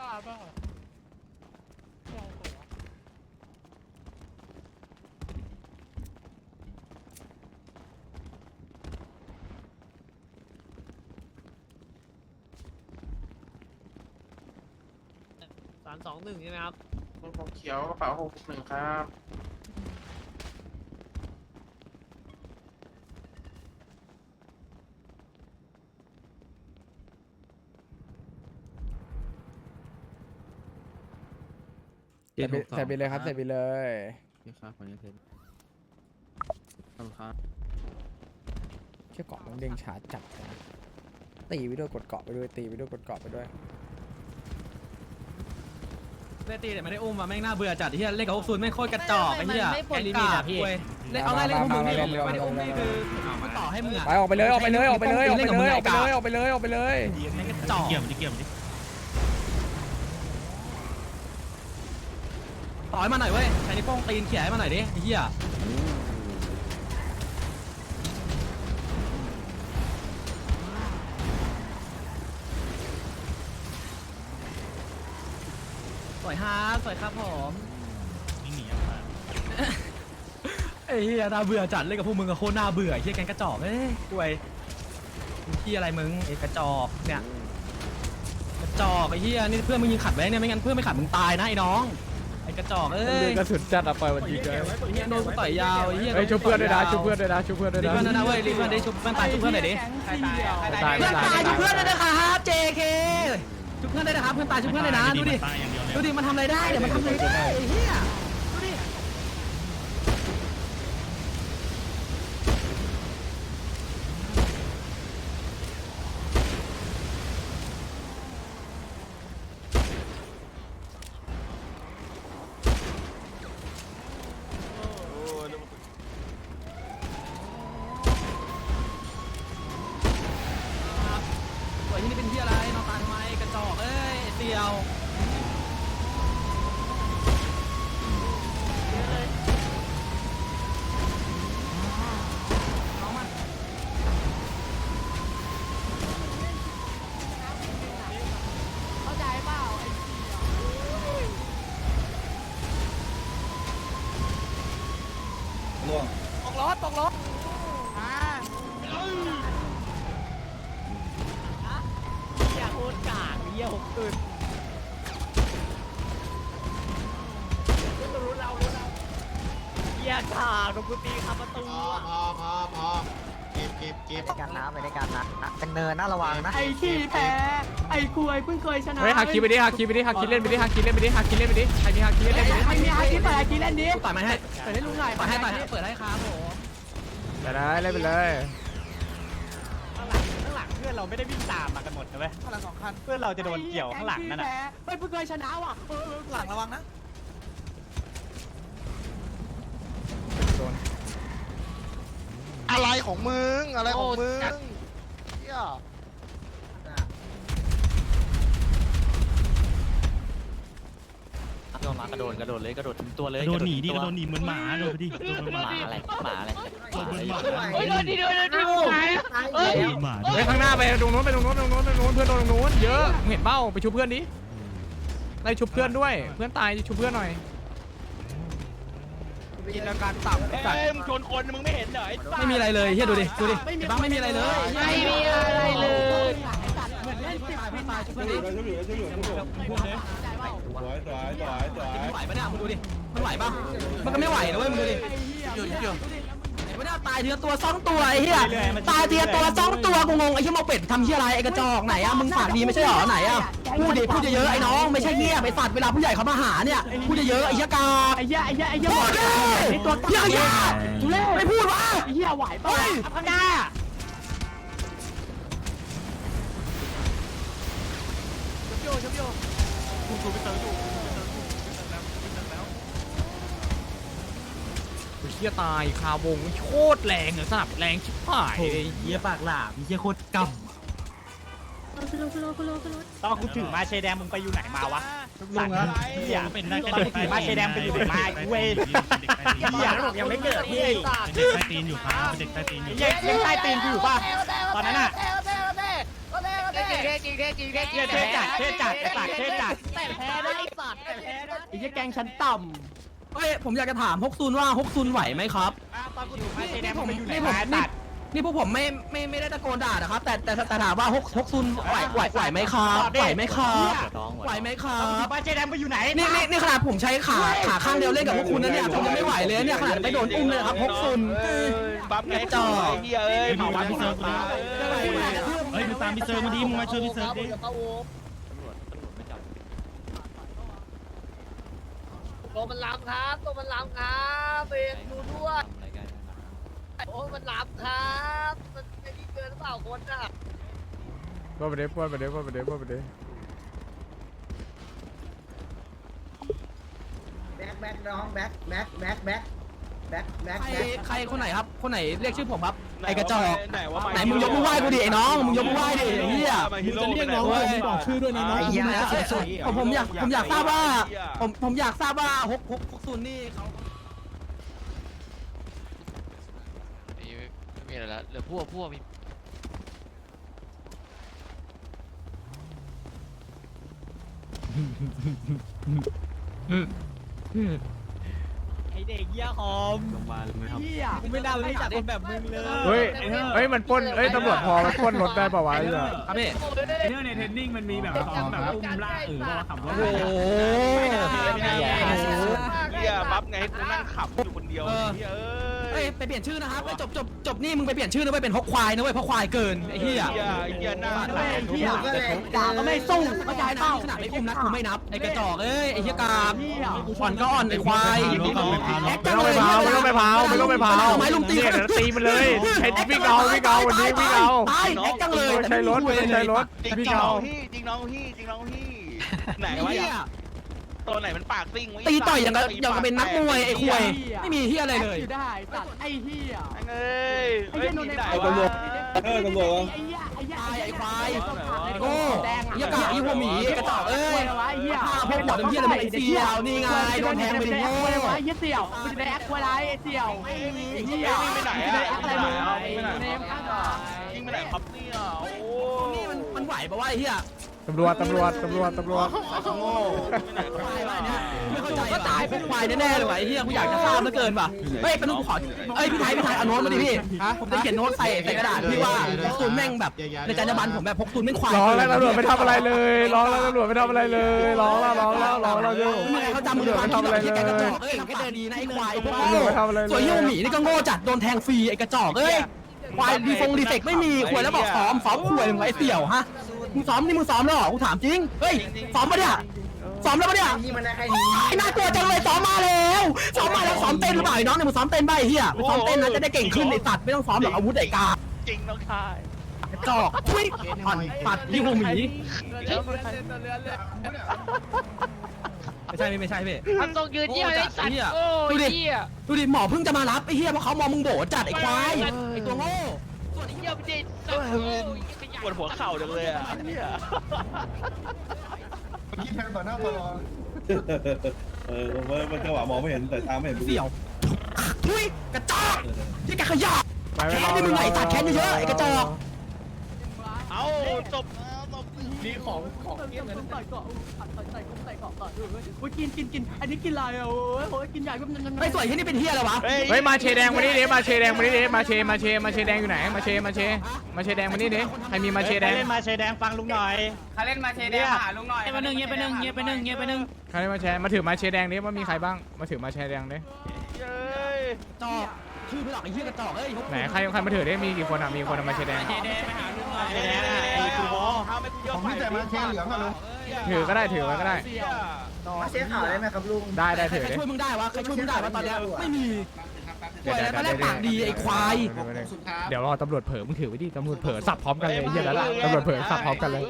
บ้าบ้าไม่เอาหัวสามสองหนึ่งใช่ไหมครับรถผมเขียวกระเป๋าหกหนึ่งครับ ใส่บิใส่บิเลยครับใส่บิเลยพี่ครับคนนี้เทปขอบคุณครับเชี่ยเกาะมันเด้งช้าจัดเลยนะตีไปด้วยกดเกาะไปด้วยตีไปด้วยกดเกาะไปด้วยไม่ตีแต่ไม่ได้อุ้มมาแม่งน่าเบื่อจัดที่เล่นกับพวกซูนแม่งโคตรกระจอกไอ้เหี้ยไม่ปลดแกลิกามิดตอะพี่เล่นเอาง่ายเล่นพวกมึงนี่มามามาไม่ได้อุ้มนี่คือกูต่อให้มึงอะไปออกไปเลยออกไปเลยออกไปเลยออกไปเลยออกไปเลยออกไปเลยออกไปเลยแม่งกระจอกเกี่ยวมันดิเกี่ยวมันดิ อให้มาหน่อยเว้ยใช้นิ้วโป้งตีนเขี่ยให้มาหน่อยดิไอ้เหี้ยสวยฮาสวยครับผมวิ่งหนีออกมาไอ้เหี้ยน่าเบื่อจัดเล่นกับพวกมึงกับโคตรน่าเบื่อไอ้เหี้ยแกงกระจอกเอ้ยกวยมึงที่อะไรมึงไอ้กระจอกเนี่ยกระจอกไอ้เหี้ยนี่เพื่อนมึงยิงขัดไว้เนี่ยไม่งั้นเพื่อนไม่ขัดมึงตายนะไอ้น้องไอ้กระจอกเอ้ยกระสุนจัดอะไปวันนี้เลยไอ้เหี้ยโดนกูต่อยยาวไอ้เหี้ยไอ้ยชุบเพื่อนด้วยนะชุบเพื่อนด้วยนะชุบเพื่อนด้วยรีบนะเพื่อนด้วยนะเว้ยรีบเพื่อนได้ชุบเพื่อนตายชุบเพื่อนหน่อยดิตายเพื่อนตายตายชุตาบยเพื่อนด้วยนะครับ JK ชุบเพื่อนได้นะครับเพื่อนตายชุบเพื่อนเลยนะดูดิตายอย่างเดียวเลยดูดิมันทำอะไรได้เดี๋ยวมันทำอะไรได้ไอ้เหี้ย รถตกรถอย่าโคตรกากเยี่ยหกตื่นรู้เรารู้เราเยี่ยกากโดนกูตีคาประตูอะพอพอพอเก็บเก็บเก็บไปกันนะไปด้วยกันนะเป็นเนินนะระวังนะไอ้ขี้แพ้ ไอ้ควยเพิ่งเคยชนะเฮ้ยฮาคิไปดิฮาคิไปดิฮาคิเล่นไปดิฮาคิเล่นไปดิฮาคิเล่นไปดิใครมีฮาคิเล่นไปดิใครมีฮาคิเปิดฮาคิเล่นดิต่อยมันให้เปิดให้ลุงหน่อยต่อยให้ต่อยให้เปิดให้ครับผม ไปเลยเล่นไปเลยข้างหลังข้างหลังเพื่อนเราไม่ได้วิ่งตามมากันหมดนะเว้ยข้างหลังสองคันเพื่อนเราจะโดนเกี่ยวข้างหลังนั่นน่ะเฮ้ยเพิ่งเคยชนะว่ะเออหลังระวังนะอะไรของมึงอะไรของมึงเฮีย โดน มากระโดดกระโดดเลยกระโดดถึงตัวเลยโดนหนีดิกระโดนหนีเหมือนหมาโดนไปดิโดนเหมือนหหมามาอะไรหมาอะไรโดนเหมือนหมาเฮ้ยโดนดิโดนดิโดนดิเฮ้ยโดนหมาเฮ้ยข้างหน้าไปตรงนู้นไปตรงนู้นตรงนู้นตรงนู้นเพื่อนโดนตรงนู้นเยอะมึงเห็นเป้าไปชุบเพื่อนดิไล่ชุบเพื่อนด้วย เพื่อนตายชุบเพื่อนหน่อยกินอาการต่ำเอ้ยมึงชนคนมึงไม่เห็นเหรอไอ้สัสไม่มีอะไรเลยเฮียดูดิดูดิบ้างไม่มีอะไรเลยไม่มีอะไรเลย เหมือนเล่นสิบเพื่อนตาย ชุบเพื่อนดิพูดเลยไหวปะเนี่ยมึงดูดิ มันไหวปะมันก็ไม่ไหวนะเว้ยมึงดูดิอยู่อยู่ไอ้พวกเนี่ยตายทีละตัวสองตัวไอ้เหี้ย ตายทีละตัวสองตัวกูงงไอ้เหี้ยโมเป็ดทำเหี้ยอะไรไอ้กระจอกไหนอะมึงปากดีไม่ใช่หรอไหนอะพูดดิพูดเยอะๆไอ้น้องไม่ใช่เงี้ยไปสัตว์เวลาผู้ใหญ่เขามาหาเนี่ยพูดเยอะๆไอ้เหี้ยกาไอ้เหี้ยไอ้เหี้ยไอ้เหี้ยพูดดิไอ้ตัวเหี้ยเหี้ยไม่พูดวะไอ้เหี้ยไหวป่ะข้างหน้า เฮียตายคาวงโคตรแรงเลยสนับแรงชิบหายเลยเหี้ยปากหลาบเหี้ยโคตรกำตอนกูถือมาเชยแดงมึงไปอยู่ไหนมาวะสัตว์เหี้ยเป็นได้แค่เด็กถือมาเชยแดงไปอยู่ไหนมาเว้ยเหี้ยแล้วบอกยังไม่เกิดพี่เด็กใต้ตีนอยู่ครับเด็กใต้ตีนอยู่เหี้ยยังใต้ตีนกูอยู่ป่ะตอนนั้นอะ เต้เต้เต้เต้เต้จริงเท่จริงเท่จริงเหี้ยเท่จัดเท่จัดไอ้สัตว์เท่จัดแต่แพ้ได้สัตว์แต่แพ้ได้ไอ้เหี้ยแกงชั้นต่เฮ้ยผมอยากจะถามฮกซุนว่าฮกซุนไหวไหมครับำตอนกูอยู่มาเชแดงมึงไปอยู่ไหนนี่ผมมาไอ้สัตว์นี่พวกผมไม่ไม่ไม่ได้ตะโกนด่านะครับ แต่แต่แต่ถามว่าฮกฮกซุนไหวไหวไหวไหมครับไหวไหมครับไหวไหมครัตอนกูอยู่บมาเชแดงไปอยู่ไหนนี่นี่นี่ขนาดผมใช้ขาขาข้างเดียวเล่นกับพวกคุณนะเนี่ยผมยังไม่ไหวเลยเนี่ยขนาดไม่โดนอุ้มเลยนะครับฮกซุนบัฟไงจอเฮียเอ้ยเมาวันพี่เซิร์ฟดิเฮ้ยมึง ตามพี่เซิร์ฟมาดิมึงมาช่วยพี่เซิร์ฟดิตัวมันล้ำครับตัวมันล้ำครับเองดูด้วยโอ้มันล้ำครับมันไอ้นี่เกินหรือเปล่าคนน่ะพูดไปดิพูดไปดิพูดไปดิพูดไปดิแบ็คแบ็คน้องแบ็คแบ็คแบ็คแบ็คแบ็คแบ็คใครแบ็คใครคนไหนครับ คนไหนเรียกชื่อผมครับ ไอ้กระจอกไหนว่าไหนมึงยกมือไหว้กูดิไอ้น้องมึงยกมือไหว้ดิไอ้เหี้ยมึงจะเรียกน้องผมบอกชื่อด้วยนะน้องไอ้เหี้ยผมผมอยากผมอยากทราบว่าผมผมอยากทราบว่าฮกฮกฮกซุนนี่เขาไม่มีอะไรแล้วเหลือพวกพวกมีไอ้ เด็กเหี้ยหอมโรงพยาบาลไหมครับเหี้ยกูไม่น่ารู้จักคนแบบมึงเลยเฮ้ย เฮ้ยมันปล้นเฮ้ยตำรวจพอมันปล้นรถได้ป่าวะไอ้เหี้ยครับพี่เรื่องในเทรนนิ่งมันมีแบบซ้อมแบบอุ้มล่าเออว่าขับรถโอ้โหเฮียบัฟไงให้กูนั่งขับอยู่คนเดียวเออเฮีย เฮ้ยไปเปลี่ยนชื่อนะครับไปจบจบจบนี่มึงไปเปลี่ยนชื่อนะเว้ยเป็นฮกควายนะเว้ยเพราะควายเกินไอ้เหี้ยเฮียเฮียหน้าเว้ยไอ้เหี้ยก็เลยด่าก็ไม่สู้เข้าใจนะขนาดไม่อุ้มนักกูไม่นับไอ้กระจอกเอ้ยไอ้เหี้ยกามอ่อนก็อ่อนไอ้ควายแอคไม่จังต้องเลไปยเผาไม่ต้องไปเผาไม่ต้องไปเผาไม้ลุมตีเนี่ยเดี๋ยวตีมันเลยใช้วิ่งเอาวิ่งเอาวันนี้วิ่งเอาตายแอคจังเลยใช้รถไม่ต้องใช้รถจริงวิ่งน้เอาองพี่จริงน้องพี่จริงน้องพี่ไหนไอ้วะเหี้ย ตัวไหนมันปากซิ่งวะตีต่อยอย่างกับอย่างกับเป็นนักมวยไอ้ควายไม่มีเหี้ยอะไรเลยอยู่ได้สัตว์ไอ้เหี้ยเอ้ยไอ้เฮ้ยเหี้ยโดนที่ในไหนไอ้วะตำรวจเออตำรวจไอ้เหี้ยไอ้เหี้ยตายไอ้ควายไอ้โอ้เหี้ยกายี่หัวหมีกระจอกเอ้ยไอ้เหี้ยพาพวกหัวเป็นเหี้ยอะไรไอ้เสี่ยวนี่ไงโดนแทงไปดิโง่ไอ้เหี้ยเสี่ยวมันจะได้แอคไว้ไรไอ้เสี่ยวไอ้เหี้ยวิ่งไปไหนจะได้อะแอคอะไรมึงวิ่งไปไหนเนมข้างก่อนวิ่งไปไหนครับเนี่ยโอ้นี่มันมันไหวปะวะไอ้เหี้ย ตำรวจตำรวจตำรวจตำรวจโง่วิ่งไปไหนครับควายเนี่วะเนี่ยยไม่เข้าใจก็ตายพวกควายแน่ๆเลยว่ะไอ้เหี้ยกูอยากจะทราบเหลือเกินว่ะเฮ้ยเป็นลูกขอเอ้ยพี่ไทยพี่ไทยเอาโน้ตมาดิพี่ผมจะเขียนโน้ตใส่ใส่กระดาษพี่ว่าพกตุนแม่งแบบในจรรยาบรรณผมแบบพกตุนแม่งควายร้องแล้วตำรวจไม่ทำอะไรเลยร้องแล้วตำรวจไม่ทำอะไรเลยร้องแล้วร้องแล้วร้องแล้วเยอะมึงเขาจำมึงตำรวจไม่ไม่ทำอะไรทำอะไรเลเลยยกระจอกเอ้ยแค่เดินดีนะไอ้ควายพวกตำรวจไม่ทำอะไรเลยส่วนยี่หมีนี่ก็โง่จัดโดนแทงฟรีไอ้กระจอกเอ้ยควายดีฟงดีเฟกไม่มีควายแล้วบอกซ้อมซ้อมควายมึงไอ้เสี่ยวฮะ มึงซ้อมนี่มึงซ้อมแล้วเหรอกูถามจริง เฮ้ยซ้อมปะเนี่ยซ้อมแล้วปะเนี่ย นี่มันได้แค่นี้ไอ้น่ากลัวจังเลยซ้อมมาแล้วซ้อมมาแล้วซ้อมเต้นหรือเปล่าไอ้น้องเนี่ยมึงซ้อมเต้นบ้าไอ้เหี้ยมึงซ้อมเต้นนะจะได้เก่งขึ้นไอ้สัตว์ไม่ต้องซ้อมหรอกอาวุธไอ้กาจริงน้องชายกระจอกทุยอ่อนปัดยี่หูหมีไม่ใช่ไม่ใช่พี่ ทำทรงยืนเยี่ยไอ้สัตว์โอ้ยเยี่ยดูดิหมอเพิ่งจะมารับไอ้เหี้ยเพราะเขามองมึงโบจัดไอ้ควายไอ้ตัวโง่ส่วนไอ้เยี่ยมันเด็ดสัตว์โอ้ยขยะ ปวดหัวเข่าจังเลยอะเนี่ยเออผมว่ามันจังหวะมองไม่เห็นแต่ตาไม่เห็นเสี่ยวทุยกระจอกที่แกขยะไปไม่แค้รนอที่มึงไหนตัดแค้นเยอะๆไอ้กระจอกเอาจบ จบนี่ของของเยี่ยมเลยใส่เกาะใส่ใส่เกาะก่อนด้วยโอ้ยกินกินกินอันนี้กินอะไรอะโอ้ยโอ้ยกินใหญ่ก็มันไอ้สวยที่นี่เป็นเหี้ยอะไรวะเฮ้ยมาเชแดงมานี่ดิมาเชแดงมานี่ดิมาเชมาเชมาเชแดงอยู่ไหนมาเชมาเชมาเชแดงมานี่ดิใครมีมาเชแดงเล่นมาเชแดงฟังลุงหน่อยใครเล่นมาเชเดงหาลุงหน่อยเงียบไปหนึ่งเงียบไปหนึ่งเงียบไปหนึ่งเงียบไปหนึ่งใครมาแชร์มาถือมาเชแดงดิว่ามีใครบ้างมาถือมาเชแดงดิเย้ยจอกชื่อไม่หลอกไอ้เหี้ยกระจอกเอ้ยไหนใครใครมาถือดิมีกี่คนอะมีคนเอามาเชแดงเชแดงไปหาลุงหน่อย เชแดงอะไอ้คูโบเอาไม่กูเยอะไปแต่มาเชเหลืองอะลุงถือก็ได้ถือไว้ก็ได้ มาเช็คข่าวได้ไหมครับลุงได้ได้ใครถือดิช่วยมึงได้วะใครช่วยมึงได้วะตอนเนี้ยไม่มีเดี๋ยวเดี๋ยวตอนแรกปากดีไอ้ควาย เดี๋ยวรอตำรวจเผลอมึงถือไว้ดิตำรวจเผลอสับพร้อมกันเลยเฮียแล้วล่ะตำรวจเผลอสับพร้อมกันเลย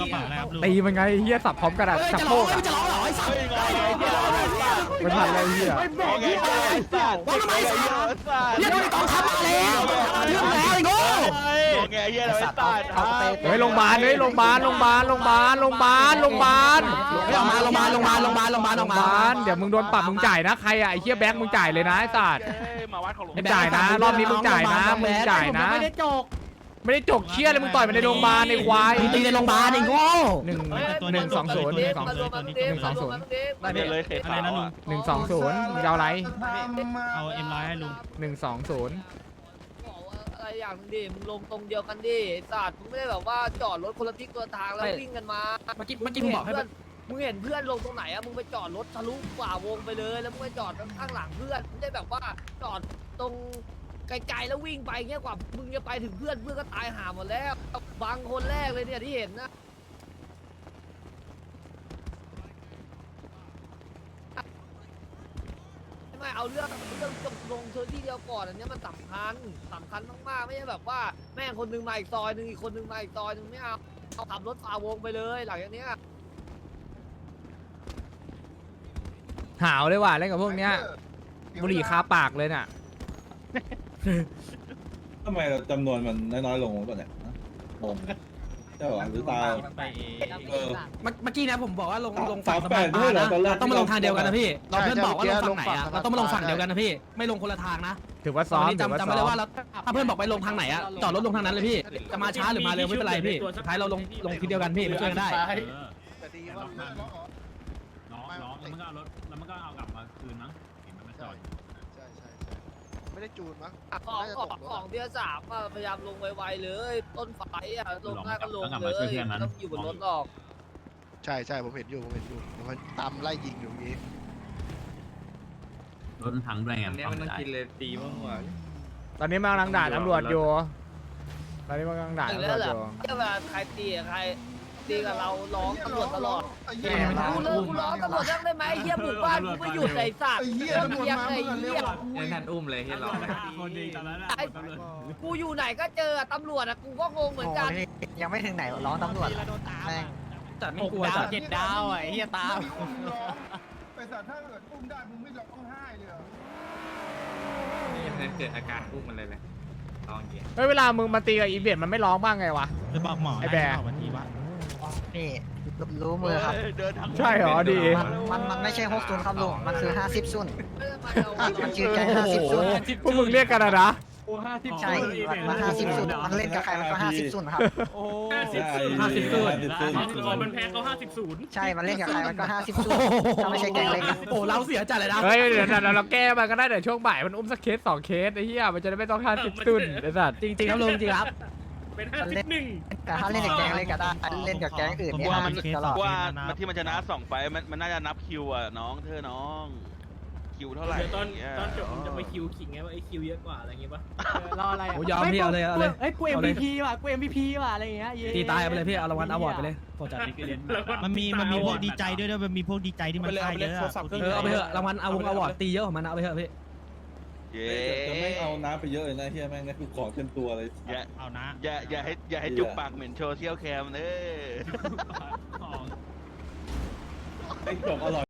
กระเป๋านะครับลุงตีมันไงเฮียสับพร้อมกันอะเอ้ยสับจะโคร้องกเอ้ยอะจะร้องเหรอไอ้สัตว์ไม่ทันเลยเฮียโอเคไอ้สัตว์ว่าทำไมสัตว์เฮียโดนไอ้กองทัพมาแล้วเรื่องแล้วไอ้โง่ โอเค ไอ้เหี้ยเราไอ้สัตว์เฮ้ยโรงพยาบาลเฮ้ยโรงพยาบาลโรงพยาบาลโรงพยาบาลโรงพยาบาลโรงพยาบาลเฮ้ยออกมาโรงพยาบาลโรงพยาบาลโรงพยาบาลโรงพยาบาลโรอองกพยามาบาลเดี๋ยวมึงโดนปรับมึงจ่ายนะใครอะไอ้เฮียแบงค์มึงจ่ายเลยนะไอ้สัตว์มาวัดของหลวงมึงจ่ายนะ รอบนี้มึงจ่ายนะมึงจ่ายนะผมไม่ได้จกไม่ได้จกเชี่ยเลยมึงต่อยมันในโรงพยาบาลในควายมึงตีในโรงพยาบาลไอ้โง่หนึ่งเฮ้ยหนึ่งสองศูนย์หนึ่งสองมารวมมันเดฟมารวมมันเดฟได้เลยเขตขาวอะหนึ่งสองศูนย์มึงจะเอาอะไรเอาเอ็มร้อยให้ลุงหนึ่งสองศูนย์บ อกว่าอะไรอย่างหนึงดิมึงลงตรงเดียวกันดิไอ้สัตว์มึงไม่ได้แบบว่าจอดรถคนละทิศคนละทางแล้ววิ่งกันมาเมื่อกี้เมื่อกี้มึงบอกให้เพื่มัอนนมึงเห็นเพื่อนลงตรงไหนอะมึงไปจอดรถทะลุกว่าวงไปเลย แล้วมึงไปจอดข้างหลังเพื่อนไม่ได้แบบว่าจอดตรงไกลๆแล้ววิ่งไปเงี้ยกว่ามึงจะไปถึงเพื่อนเพื่อนก็ตายหาหมดแล้วบางคนแรกเลยเนี่ยที่เห็นนะ ไม่เอาเรื่องเรื่องจบลงเธอที่เดียวก่อนอันเนี้ยมันสำคัญสำคัญมากๆไม่ใช่แบบว่าแม่งคนหนึงมาอีกซอยหนึงอีกคนหนึงมาอีกซอยหนึงไม่เอาเอาขับรถฝ่าวงไปเลยหลังจากเนี้ย หาวเลยว่ะเล่นกับพวกเนี้ยบุหรี่คาปากเลยน่ะ ทำไมเราจำนวนมันน้อยๆลงวะเนี่ยงง ใช่ป่ะหรือตาเออ เมื่อเมื่อกี้นะผมบอกว่าลงลงสาฝั่มงสะแปพาดนด้วยเหรอนะตอนแรกเราต้องมาลงทางเดียวกันนะพี่ เราเพื่อนบอกว่าลงฝั่งไหนใช่อะใช่เราต้องมาลงฝั่งเดียวกันนะพี่ ไม่ลงคนละทางนะถือว่าซ้อมวันนี้ถือว่าจำจำซ้ไว้อเลยมว่าเราถ้าเพื่อนบอกไปลงทางไหนอะจอดรถลงทางนั้นเลยพี่ จะมาช้าหรือมาเร็วไม่เป็นไรพี่สุดท้ายเราลงลงทีเดียวกันพี่ไปช่วยกันได้ แต่ดีว่าน้องน้องแล้วมันก็เอารถแล้วมันก็เอากลับมาคืนมั้งเห็นมันมาจอด ใช่ใช่ใช่ ไม่ได้จูนมั้งของน่าจะขตองกรถของอะเบียร์สามอะพยายามลงไวๆเลย ต้นไฟอะลงได้ก็ลงต้องกลับเลมายช่วยเพื่อนนั้นต้องอยู่บนรถหรอก ใช่ใช่ผมเห็นอยู่ผมเห็นอยู่มันตามไล่ยิงอยู่เมื่อกี้รถมันพังด้วยไงเนี่ยมันต้องกินเลยตีบ้างวะตอนนี้มันกำลังด่าตำรวจอยู่ ตอนนี้มันกำลังด่าถึงตำรแล้ววเหรจออยู่ เวลาใครตีอะใคร ตีกับเราร้องตำรวจตลอดไอ้เหี้ยกูเลิกกูร้องตำรวจยังได้ไหมไอ้เหี้ยบุกบ้านกูไม่หยุดไอ้สัตว์ไอ้เหี้ยเหี้ยตำรวจเหี้ยมาไอ้เมื่อเร็เหี้วยกว่ากูยังทันอุ้มเลยเห็นหรอคนดีตอนนั้นไอ้กูอยู่ไหนก็เจอตำรวจอะกูก็งงเหมือนกัน ยังไม่ถึงไหนร้องตำรวจแม่งจัดไม่กลัวจัดเจ็ดดาวไอ้เหี้ยตามไปสัตว์ถ้าเกิดอุ้มได้มึงไม่ร้องไห้เลยเหรอยังเกิดอาการอุ้มมันเลยเลยลองเกียร์เฮ้ยเวลามึงมาตีกับอีเวนต์มันไม่ร้องบ้างไงวะจะบอกหมอไอ้แบร์นี่ รู้มือครับ เดินทางใช่เหรอดี มันมันไม่ใช่หกศูนย์ครับลุง มันคือห้าสิบซุนมันชื่อแก๊งโอ้ห้าสิบโหซุนพวกมึงเรียกกันอะนะใช่มันห้าสิบซุนมันเล่นกับใครมันก็ห้าสิบซุนครับห้าสิบห้าสิบสุดมันแพ้เขาห้าสิบศูนย์ใช่ มันเล่นกับใครมันก็ห้าสิบซุนถ้าไม่ใช่แก๊งเล็กอะโอ้เราเสียจัดเลยนะเฮ้ยเดี๋ยวเดี๋ยวเราแก้มันก็ได้เดี๋ยวช่วงบ่ายมันอุ้มสักเคสสองเคสไอ้เหี้ยมันจะได้ไม่ต้องค่าสิบตุนไอ้สัตว์จริงๆครับลุงจริงครับ มันเล่นแต่ถ้าเล่นกับแก๊งเล็กก็ได้เล่นกับแก๊งอื่นเนี่ยห้าสิบตลอด ว่ามันที่มันชนะสองไฟล์มันมันน่าจะนับคิวอะน้องเธอน้อง คิวเท่าไหร่ตอนตอนจบจะไปคิวขิงไงว่าไอ้คิวเยอะกว่าอะไรเงี้ยป่ะรออะไรโอ้ยอมพี่เอาเลยเอาเลยเอ้ยกู MVP ว่ะกู MVP ว่ะอะไรอย่างเงี้ยตีตายเอาไปเลยพี่เอารางวัลอวอร์ดไปเลยโปรจัดมันมีมันมีพวกดีใจด้วยด้วยมันมีพวกดีใจที่มันค่ายเยอะ เออเอาไปเถอะรางวัลเอาวงอวอร์ดตีเยอะของมันเอาไปเถอะพี่ เย้จะไม่เอาน้ำไปเยอะเลยนะเฮียแม่งเนี่ยคือของเต็มตัวเลย อย่าเอานะอย่าอย่าให้อย่าให้จุกปากเหม็นโชว์เที่ยวแคมเด้อไอ้จบอร่อย